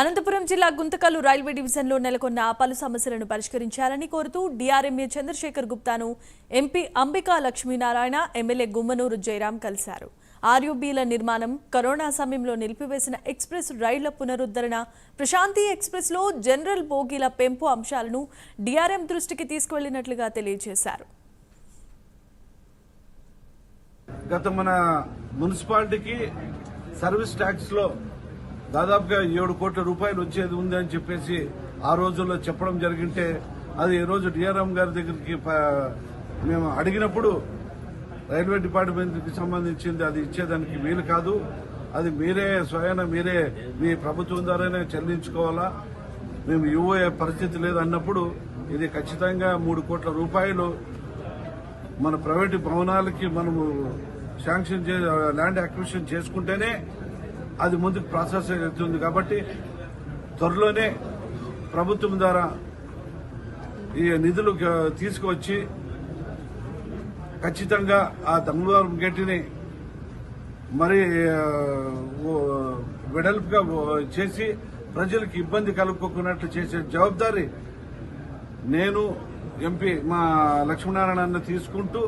అనంతపురం జిల్లా గుంతకల్లు రైల్వే డివిజన్లో నెలకొన్న పలు సమస్యలను పరిష్కరించాలని కోరుతూ డిఆర్ఎంఏ చంద్రశేఖర్ గుప్తాను ఎంపీ అంబికా లక్ష్మీనారాయణ ఎమ్మెల్యే గుమ్మనూరు జయరాం కలిశారు. ఆర్యూబీల నిర్మాణం కరోనా సమయంలో నిలిపివేసిన ఎక్స్ప్రెస్ రైళ్ళ పునరుద్ధరణ ప్రశాంతి ఎక్స్ప్రెస్లో జనరల్ బోగీల పెంపు అంశాలను డిఆర్ఎం దృష్టికి తీసుకువెళ్ళినట్లుగా తెలియజేశారు. గత మన మున్సిపాలిటీకి సర్వీస్ ట్యాక్స్లో దాదాపుగా ఏడు కోట్ల రూపాయలు వచ్చేది ఉంది అని చెప్పేసి ఆ రోజుల్లో చెప్పడం జరిగింటే అది ఈ రోజు డిఆర్ఎం గారి దగ్గరికి ప- మేము అడిగినప్పుడు రైల్వే డిపార్ట్మెంట్కి సంబంధించింది అది ఇచ్చేదానికి వీలు కాదు. అది మీరే స్వయాన మీరే మీ ప్రభుత్వం ద్వారానే చెల్లించుకోవాలా. మేము ఇవ్వే పరిస్థితి లేదు అన్నప్పుడు ఇది ఖచ్చితంగా మూడు కోట్ల రూపాయలు మన ప్రైవేటు భవనాలకి మనము శాంక్షన్ చే ల్యాండ్ అక్విజిషన్ చేసుకుంటేనే అది ముందుకు ప్రాసెస్ అవుతుంది కాబట్టి త్వరలోనే ప్రభుత్వం ద్వారా ఈ నిధులు తీసుకువచ్చి ఖచ్చితంగా ఆ దంగళూరు గేటుని మరి ఓ వెడల్పుగా చేసి ప్రజలకు ఇబ్బంది కలుపుకున్నట్లు చేసే జవాబారి నేను ఎంపీ మా లక్ష్మీనారాయణ అన్న తీసుకుంటూ